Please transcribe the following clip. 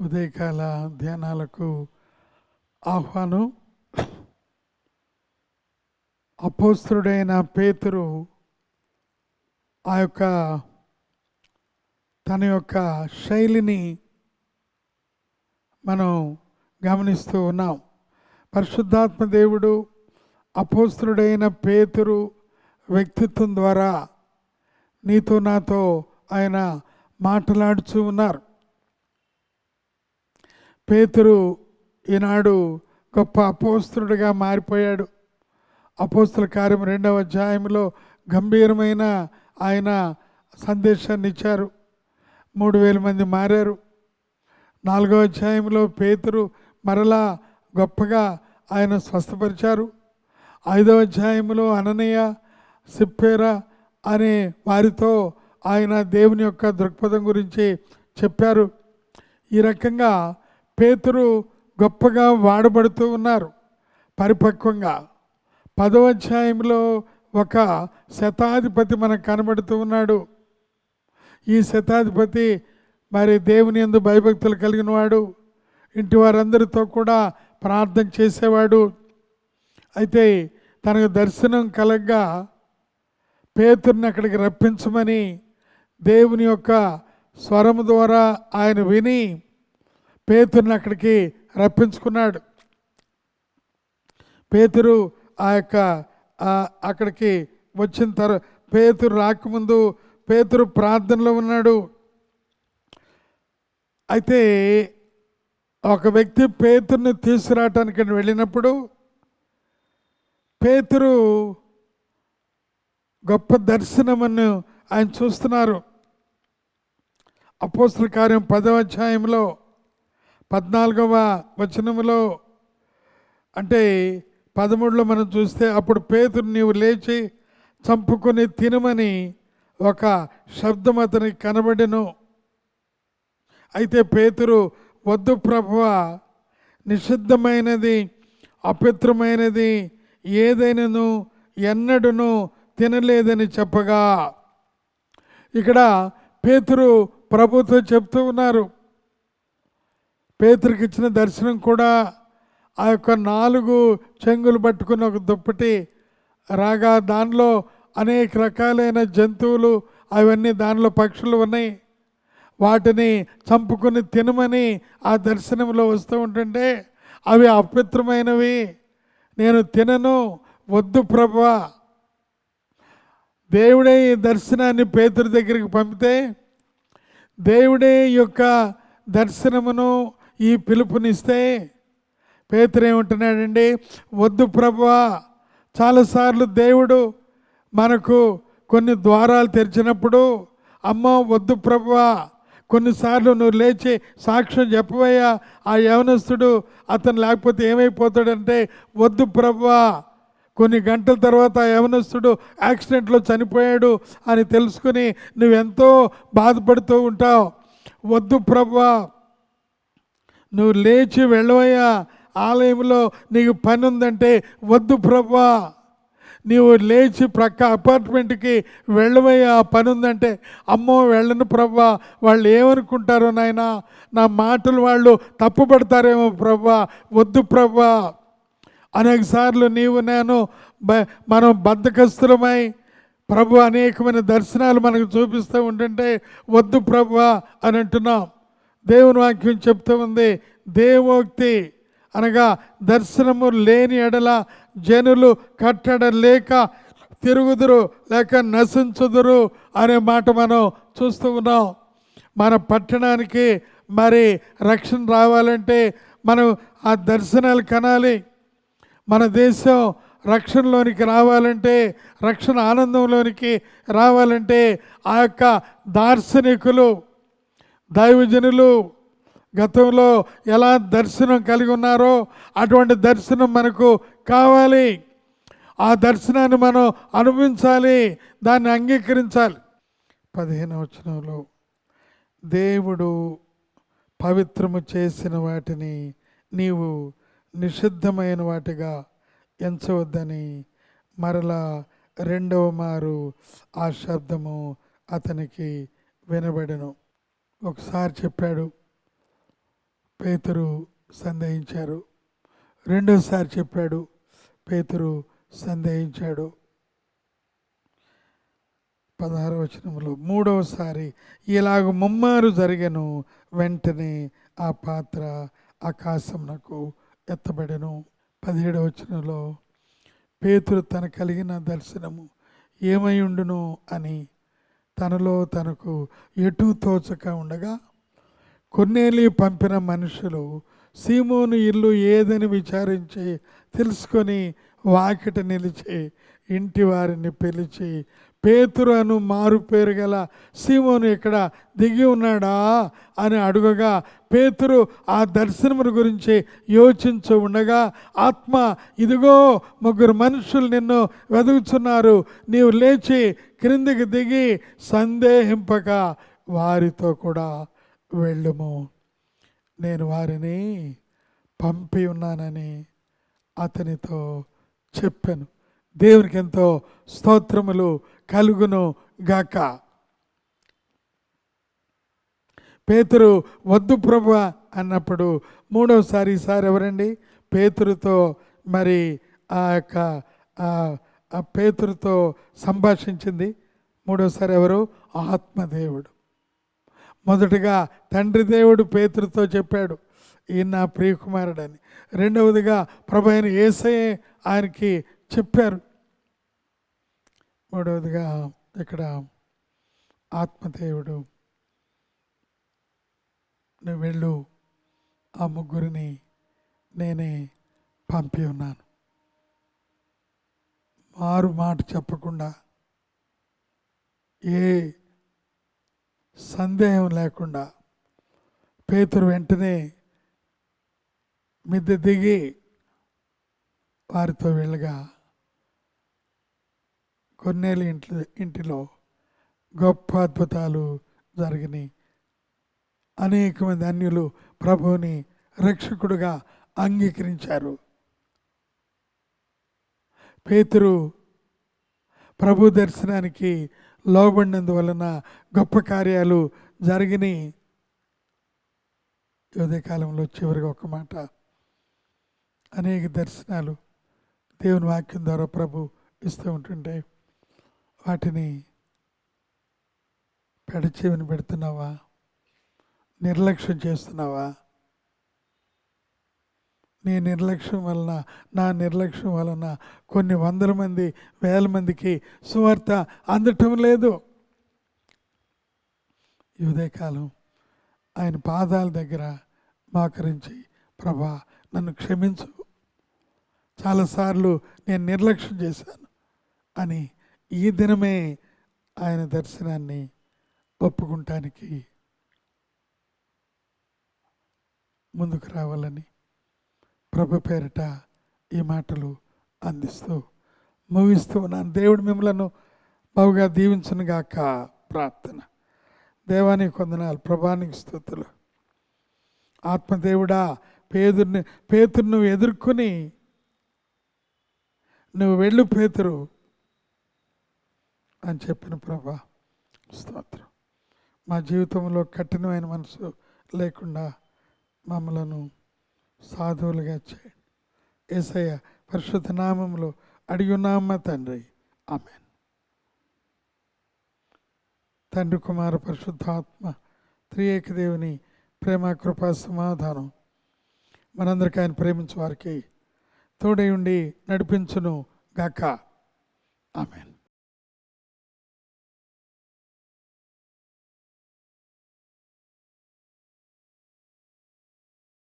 ఉదయకాల ధ్యానాలకు ఆహ్వానం. అపోస్తుడైన పేతురు ఆ యొక్క తన యొక్క శైలిని మనం గమనిస్తూ ఉన్నాం. పరిశుద్ధాత్మ దేవుడు అపోస్తుడైన పేతురు వ్యక్తిత్వం ద్వారా నీతో నాతో ఆయన మాట్లాడుచూ ఉన్నారు. పేతురు ఈనాడు గొప్ప అపోస్తుడుగా మారిపోయాడు. అపోస్తుల కార్యం రెండవ అధ్యాయంలో గంభీరమైన ఆయన సందేశాన్ని ఇచ్చారు. మూడు వేల మంది మారారు. నాలుగవ అధ్యాయంలో పేతురు మరలా గొప్పగా ఆయన స్వస్థపరిచారు. ఐదవ అధ్యాయంలో అననయ్య సిప్పేర అనే వారితో ఆయన దేవుని యొక్క దృక్పథం గురించి చెప్పారు. ఈ రకంగా పేతురు గొప్పగా వాడబడుతూ ఉన్నారు. పరిపక్వంగా పదవ అధ్యాయంలో ఒక శతాధిపతి మనకు కనబడుతూ ఉన్నాడు. ఈ శతాధిపతి మరి దేవుని ఎందు భయభక్తులు కలిగిన వాడు ఇంటి వారందరితో కూడా ప్రార్థన చేసేవాడు. అయితే తనకు దర్శనం కలగ్గా పేతుర్ని అక్కడికి రప్పించమని దేవుని యొక్క స్వరము ద్వారా ఆయన విని పేతుర్ని అక్కడికి రప్పించుకున్నాడు. పేతురు ఆ యొక్క అక్కడికి వచ్చిన తర్వాత పేతురు రాకముందు పేతురు ప్రార్థనలో ఉన్నాడు. అయితే ఒక వ్యక్తి పేతుర్ని తీసుకురావటానికి వెళ్ళినప్పుడు పేతురు గొప్ప దర్శనమని ఆయన చూస్తున్నారు. అపోస్తుల కార్యం పదవ అధ్యాయంలో పద్నాలుగవ వచనములో అంటే పదమూడులో మనం చూస్తే అప్పుడు పేతురు నీవు లేచి చంపుకొని తినమని ఒక శబ్దం అతనికి కనబడెను. అయితే పేతురు వద్దు ప్రభువ నిషిద్ధమైనది అపవిత్రమైనది ఏదైనాను ఎన్నడూను తినలేదని చెప్పగా. ఇక్కడ పేతురు ప్రభుతో చెప్తూ ఉన్నారు. పేతురికి ఇచ్చిన దర్శనం కూడా ఆ యొక్క నాలుగు చెంగులు పట్టుకున్న ఒక దుప్పటి రాగా దానిలో అనేక రకాలైన జంతువులు అవన్నీ దానిలో పక్షులు ఉన్నాయి. వాటిని చంపుకొని తినమని ఆ దర్శనంలో వస్తూ ఉంటుంటే అవి అపవిత్రమైనవి. నేను తినను వద్దు ప్రభా. దేవుడే ఈ దర్శనాన్ని పేతురు దగ్గరికి పంపితే దేవుడే యొక్క దర్శనమును ఈ పిలుపునిస్తే పేతురేమంటున్నాడండి వద్దు ప్రభువా చాలాసార్లు దేవుడు మనకు కొన్ని ద్వారాలు తెరిచినప్పుడు అమ్మ వద్దు ప్రభువా కొన్నిసార్లు నువ్వు లేచి సాక్ష్యం చెప్పవయ్యా ఆ యవనస్తుడు అతను లేకపోతే ఏమైపోతాడంటే వద్దు ప్రభువా కొన్ని గంటల తర్వాత ఆ యవనస్తుడు యాక్సిడెంట్లో చనిపోయాడు అని తెలుసుకుని నువ్వెంతో బాధపడుతూ ఉంటావు. వద్దు ప్రభా నువ్వు లేచి వెళ్ళవయ్యా. ఆలయంలో నీకు పని ఉందంటే వద్దు ప్రభా. నీవు లేచి ప్రక్క అపార్ట్మెంట్కి వెళ్ళవయ్యా. పని ఉందంటే అమ్మో వెళ్ళను ప్రభా. వాళ్ళు ఏమనుకుంటారో నాయన నా మాటలు వాళ్ళు తప్పుపడతారేమో ప్రభా. వద్దు ప్రభా. అనేక సార్లు నీవు నేను బ- మనం బద్ధకస్తులమై ప్రభు అనేకమైన దర్శనాలు మనకు చూపిస్తూ ఉంటుంటే వద్దు ప్రభు అని అంటున్నాం. దేవుని వాక్యం చెప్తూ ఉంది. దేవోక్తి అనగా దర్శనము లేని ఎడల జనులు కట్టడ లేక తిరుగుదురు లేక నశించుదురు అనే మాట మనం చూస్తూ ఉన్నాం. మన పట్టణానికి మరి రక్షణ రావాలంటే మనం ఆ దర్శనాలు కనాలి. మన దేశం రక్షణలోనికి రావాలంటే రక్షణ ఆనందంలోనికి రావాలంటే ఆ యొక్క దార్శనికులు దైవజనులు గతంలో ఎలా దర్శనం కలిగి ఉన్నారో అటువంటి దర్శనం మనకు కావాలి. ఆ దర్శనాన్ని మనం అనుభవించాలి దాన్ని అంగీకరించాలి. పదిహేను వచనంలో దేవుడు పవిత్రము చేసిన వాటిని నీవు నిషిద్ధమైన వాటిగా ఎంచవద్దని మరలా రెండవ మారు ఆ శబ్దము అతనికి వినబడను. ఒకసారి చెప్పాడు. పేతురు సందేహించారు. రెండోసారి చెప్పాడు. పేతురు సందేహించాడు. పదహారు వచనంలో మూడవసారి ఇలాగ ముమ్మారు జరిగను వెంటనే ఆ పాత్ర ఆకాశంనకు ఎత్తబడెను. పదిహేడవ వచనంలో పేతురు తన కలిగిన దర్శనము ఏమై ఉండును అని తనలో తనకు ఎటు తోచక ఉండగా కొన్నేలి పంపిన మనుషులు సీమోను ఇల్లు ఏదని విచారించి తెలుసుకొని వాకిట నిలిచి ఇంటి వారిని పిలిచి పేతురు అను మారు పేరు గల సీమోను ఇక్కడ దిగి ఉన్నాడా అని అడుగగా పేతురు ఆ దర్శనముల గురించి యోచించు ఉండగా ఆత్మ ఇదిగో ముగ్గురు మనుషులు నిన్ను వెదుగుచున్నారు నీవు లేచి క్రిందికి దిగి సందేహింపక వారితో కూడా వెళ్ళుము. నేను వారిని పంపి ఉన్నానని అతనితో చెప్పాను. దేవునికి ఎంతో స్తోత్రములు కలుగును గాక. పేతురు వద్దు ప్రభు అన్నప్పుడు మూడవసారి సార్ ఎవరండి? పేతురుతో మరి ఆ యొక్క ఆ- పేతురుతో సంభాషించింది. మూడవసారి ఎవరు? ఆత్మదేవుడు. మొదటగా తండ్రి దేవుడు పేతురుతో చెప్పాడు ఈయన నా ప్రియకుమారుడని. రెండవదిగా ప్రభు అయిన ఏసయే ఆయనకి చెప్పారు మూడవదిగా ఇక్కడ ఆత్మదేవుడు నువ్వు వెళ్ళు ఆ ముగ్గురిని నేనే పంపి ఉన్నాను. మారు మాట చెప్పకుండా ఏ సందేహం లేకుండా పేతురు వెంటనే మిద్దె దిగి వారితో వెళ్ళగా కొన్నేళ్ళ ఇంట్లో ఇంటిలో గొప్ప అద్భుతాలు జరిగినాయి. అనేక మంది అన్యులు ప్రభువుని రక్షకుడుగా అంగీకరించారు. పేతురు ప్రభు దర్శనానికి లోబడినందువలన గొప్ప కార్యాలు జరిగినాయి. ఈ కాలంలో చివరిగా ఒక మాట. అనేక దర్శనాలు దేవుని వాక్యం ద్వారా ప్రభు ఇస్తూ ఉంటుంటాయి వాటిని పెడచెవిని పెడుతున్నావా? నిర్లక్ష్యం చేస్తున్నావా? నీ నిర్లక్ష్యం వలన నా నిర్లక్ష్యం వలన కొన్ని వందల మంది వేల మందికి సువార్త అందటం లేదు. ఈ ఉదయకాలం ఆయన పాదాల దగ్గర మాకరించి ప్రభా నన్ను క్షమించు. చాలాసార్లు నేను నిర్లక్ష్యం చేశాను అని ఈ దినమే ఆయన దర్శనాన్ని ఒప్పుకుంటానికి ముందుకు రావాలని ప్రభు పేరిట ఈ మాటలు అందిస్తూ ముగిస్తూ ఉన్నాను. దేవుడు మిమ్మలను బావుగా దీవించనుగాక ప్రార్థన. దేవానికి కొందనాలు ప్రభానికి స్థుతులు ఆత్మదేవుడా పేదుని పేతురు నువ్వు ఎదుర్కొని నువ్వు వెళ్ళు పేతురు. అని చెప్పిన ప్రభా స్తోత్రం. మా జీవితంలో కఠినమైన మనసు లేకుండా మమ్మలను సాధువులుగా చేయండి. ఏసయ్య పరిశుద్ధ నామంలో అడిగున్నామ్మ తండ్రి? ఆమెన్. తండ్రి కుమార పరిశుద్ధాత్మ త్రియేక దేవుని ప్రేమ కృపా సమాధానం మనందరికీ ఆయన ప్రేమించే వారికి తోడై ఉండి నడిపించును గాక ఆమెన్.